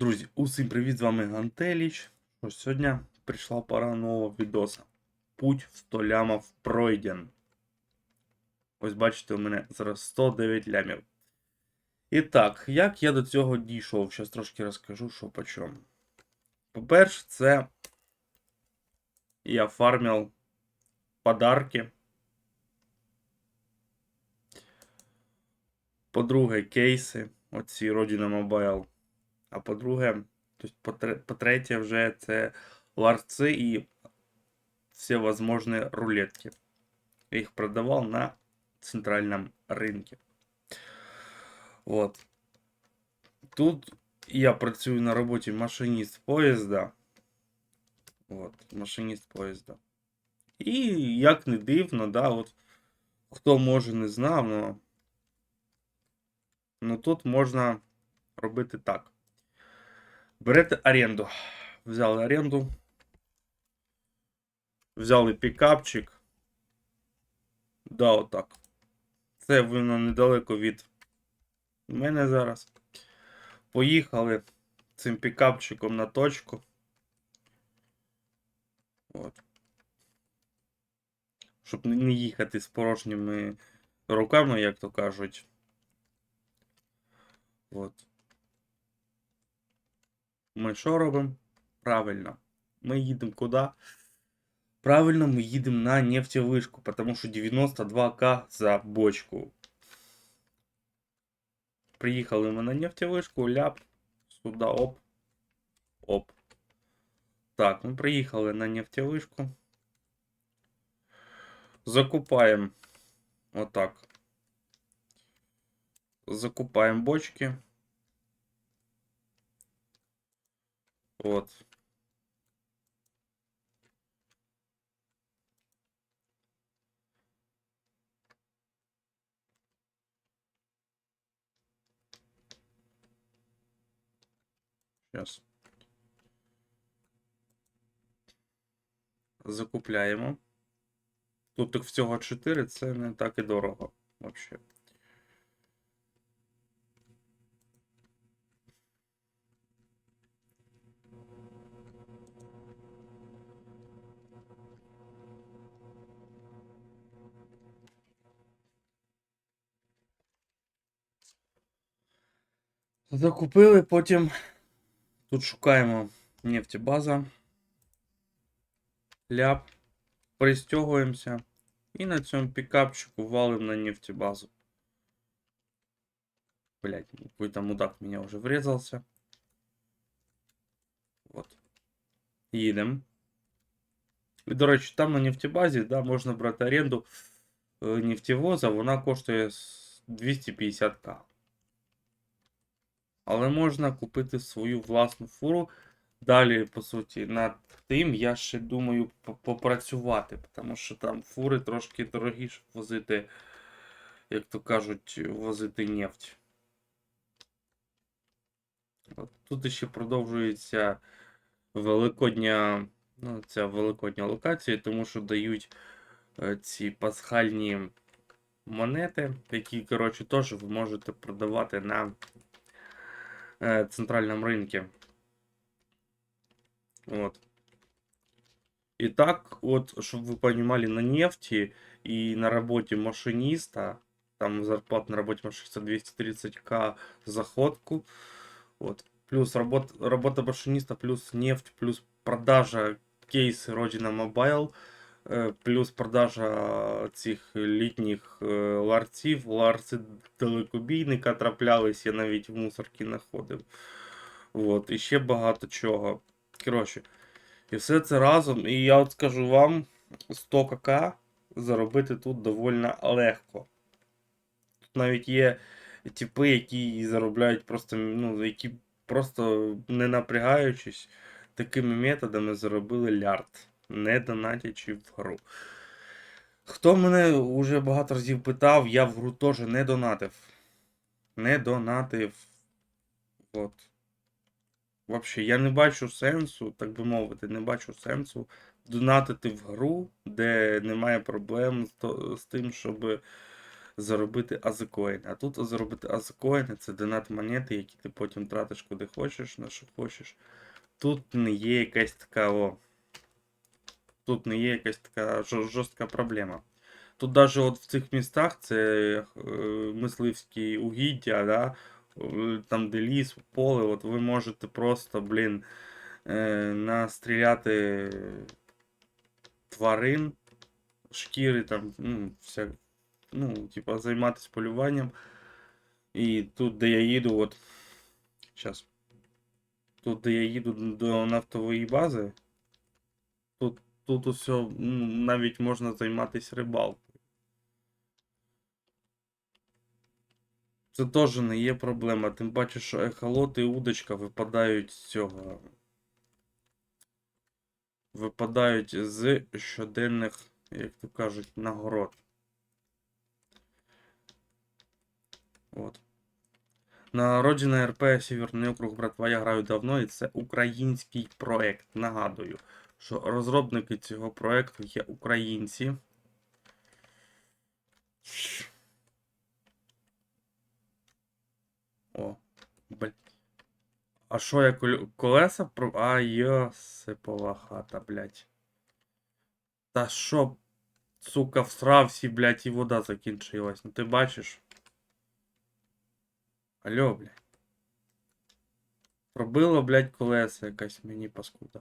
Друзі, усім привіт, з вами Гантеліч. Ж, сьогодні прийшла пора нового відоса. Путь в 100 лямів пройден. Ось бачите, у мене зараз 109 лямів. І так, як я до цього дійшов? Зараз трошки розкажу, що по чому. По-перше, це я фармив подарки. По-друге, кейси. Оці Родина Mobile. А по-друге, по-тре- по-третє, вже це ларцы і всі возможні рулетки. Їх продавав на центральном рынке. Вот. Тут я працюю на роботі машиніст поїзда. От, машиніст поїзда. І як не дивно, да, от хто може не знав, но, ну тут можна робити так. Берете оренду. Взяли оренду. Взяли пікапчик. Да, отак. Це воно недалеко від мене зараз. Поїхали цим пікапчиком на точку. От. Щоб не не їхати з порожніми руками, як то кажуть. От. Ми що робимо? Правильно. Ми їдемо куди? Правильно, ми їдемо на нефтевишку, потому що 92к за бочку. Приїхали ми на нефтевишку, ляп, сюди, оп, оп. Так, ми приїхали на нефтевишку. Закупаємо отак. Закупаємо бочки. Вот. Сейчас. Закупляємо. Тут їх всього 4, це не так і дорого. Вообще. Закупили, потім тут шукаємо нефтебаза. Ляп. Пристягуємося. І на цьому пікапчику валим на нефтебазу. Блять, какой-то мудак в меня уже врезался. Вот. Їдемо. І, до речі, там на нефтебазі, да, можна брати оренду е, нефтевоза, вона коштує 250к. Але можна купити свою власну фуру. Далі, по суті, над тим я ще думаю попрацювати, тому що там фури трошки дорогі, возити, як то кажуть, возити нефть. От тут ще продовжується великодня, ну, ця великодня локація, тому що дають е, ці пасхальні монети, які, коротше, теж ви можете продавати на е, центральном рынке. Вот. И так, вот, чтобы вы понимали, на нефти и на работе машиниста, там зарплата на работе машиниста 230к за ходку, вот, плюс работа, работа машиниста, плюс нефть, плюс продажа кейси Родина Мобайл, плюс продажа цих літніх е, ларців, ларці далекобійника траплялись, я навіть в мусорці знаходив. От, і ще багато чого. Коротше, і все це разом. І я от скажу вам, 100 кк заробити тут доволі легко. Тут навіть є типи, які заробляють просто, ну, які просто не напрягаючись, такими методами заробили лярд, не донатячи в гру. Хто мене вже багато разів питав, я в гру теж не донатив. Не донатив. От. Вообще, я не бачу сенсу, так би мовити, не бачу сенсу донатити в гру, де немає проблем з, то- з тим, щоб заробити азикоїни. А тут заробити азикоїни це донат монети, які ти потім тратиш куди хочеш, на що хочеш. Тут не є якась така о. Тут не є якась така жорстка проблема. Тут навіть от в цих містах це е, мисливські угіддя, да? е, там де ліс, поле, от ви можете просто, блін, е, настріляти тварин, шкіри там, ну, вся, ну, типа, займатися полюванням. І тут, де я їду, от. Зараз. Тут, де я їду до нафтової бази, тут, тут усе, навіть можна займатися рибалкою. Це теж не є проблема. Тим паче, що ехолот і удочка випадають з цього. Випадають з щоденних, як то кажуть, нагород. От. На Родина РП Северний округ братва я граю давно, і це український проект. Нагадую, що розробники цього проекту є українці. О, блін. А що я колеса про. А, йосипова хата, блядь. Та що, сука, в сравсі, блядь, і вода закінчилась. Ну ти бачиш? Алло, блядь. Пробило, блядь, колеса якась мені паскуда.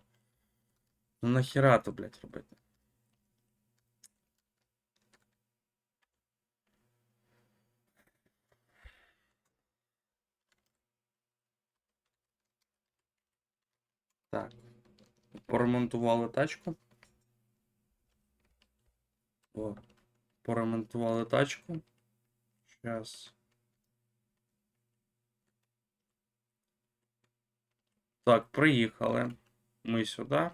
Ну нахера то, блядь, робити? Так. Поремонтували тачку. О, поремонтували тачку. Сейчас. Так, приїхали. Ми сюди.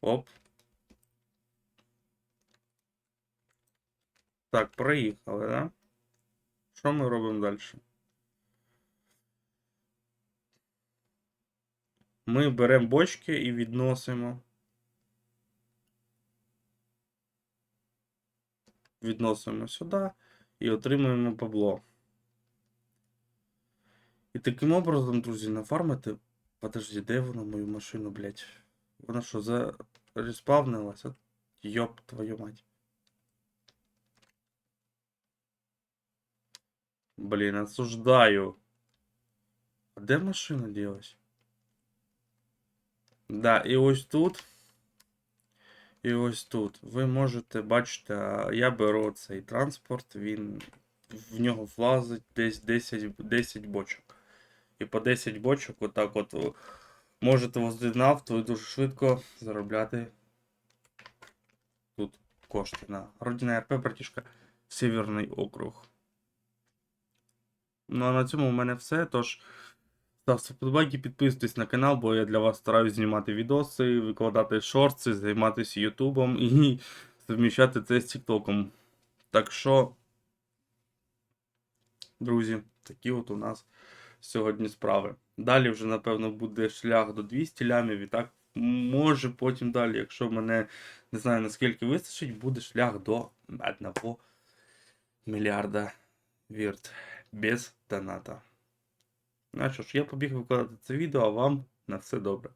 Оп. Так, приїхали, да? Що ми робимо далі? Ми беремо бочки і відносимо. Відносимо сюди і отримуємо бабло. І таким образом, друзі, нафармити. Подожди, де вона мою машину, блядь? Вона що, зареспавнилася? Йоп, твою мать. Блін, осуждаю. А де машина ділась? Да, і ось тут. І ось тут. Ви можете бачити, я беру цей транспорт, він в нього влазить десь 10, 10 бочок. І по 10 бочок, отак от можете возити нафту і дуже швидко заробляти тут кошти на Родина РП, братішка, Северний округ. Ну а на цьому у мене все. Тож. Ставте вподобайки, підписуйтесь на канал, бо я для вас стараюсь знімати відоси, викладати шорти, займатися Ютубом і совміщати це з Тіктоком. Так що, друзі, такі от у нас сьогодні справи. Далі вже, напевно, буде шлях до 200 лямів, і так може потім далі, якщо мене не знаю наскільки вистачить, буде шлях до 1 мільярда вірт без доната. Ну що ж, я побіг викладати це відео, а вам на все добре.